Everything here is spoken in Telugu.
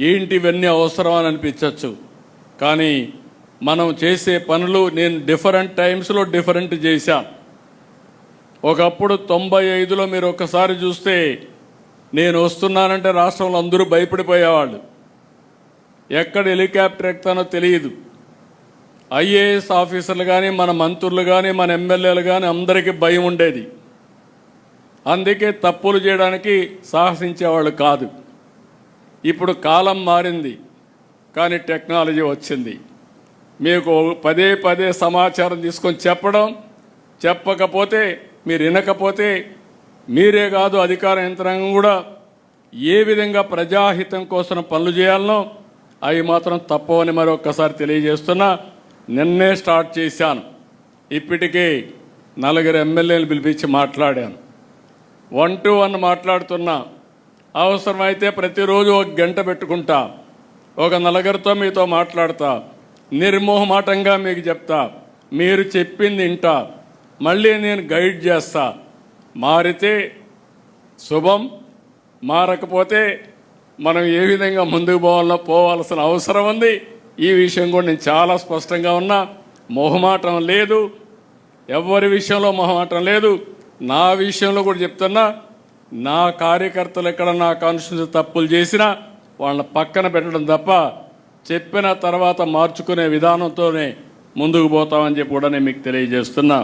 ఏంటి ఇవన్నీ అవసరం అని అనిపించవచ్చు. కానీ మనం చేసే పనులు నేను డిఫరెంట్ టైమ్స్లో డిఫరెంట్ చేశాను ఒకప్పుడు తొంభై ఐదులో మీరు ఒక్కసారి చూస్తే నేను వస్తున్నానంటే రాష్ట్రంలో అందరూ భయపడిపోయేవాళ్ళు. ఎక్కడ హెలికాప్టర్ ఎక్కుతానో తెలియదు. ఐఏఎస్ ఆఫీసర్లు కానీ మన మంత్రులు కానీ మన ఎమ్మెల్యేలు కానీ అందరికీ భయం ఉండేది. అందుకే తప్పులు చేయడానికి సాహసించేవాళ్ళు కాదు. ఇప్పుడు కాలం మారింది కానీ టెక్నాలజీ వచ్చింది. మీకు పదే పదే సమాచారం తీసుకొని చెప్పడం చెప్పకపోతే మీరు వినకపోతే మీరే కాదు అధికార యంత్రాంగం కూడా ఏ విధంగా ప్రజాహితం కోసం పనులు చేయాలనో అవి మాత్రం తప్పవని మరొక్కసారి తెలియజేస్తున్నా నిన్నే స్టార్ట్ చేశాను. ఇప్పటికే నలుగురు ఎమ్మెల్యేలు పిలిపించి మాట్లాడాను. వన్ టు వన్ మాట్లాడుతున్నా. అవసరమైతే ప్రతిరోజు ఒక గంట పెట్టుకుంటా. ఒక నలుగురితో మీతో మాట్లాడతా. నిర్మోహమాటంగా మీకు చెప్తా. మీరు చెప్పింది వింటా. మళ్ళీ నేను గైడ్ చేస్తా. మారితే శుభం మారకపోతే మనం ఏ విధంగా ముందుకు పోవాలో పోవాల్సిన అవసరం ఉంది. ఈ విషయం కూడా నేను చాలా స్పష్టంగా ఉన్నా. మొహమాటం లేదు. ఎవరి విషయంలో మొహమాటం లేదు. నా విషయంలో కూడా చెప్తున్నా. నా కార్యకర్తలు ఎక్కడ నా కాన్స్టిట్యూన్సీ తప్పులు చేసినా వాళ్ళని పక్కన పెట్టడం తప్ప చెప్పిన తర్వాత మార్చుకునే విధానంతోనే ముందుకు పోతామని చెప్పి కూడా నేను మీకు తెలియజేస్తున్నా.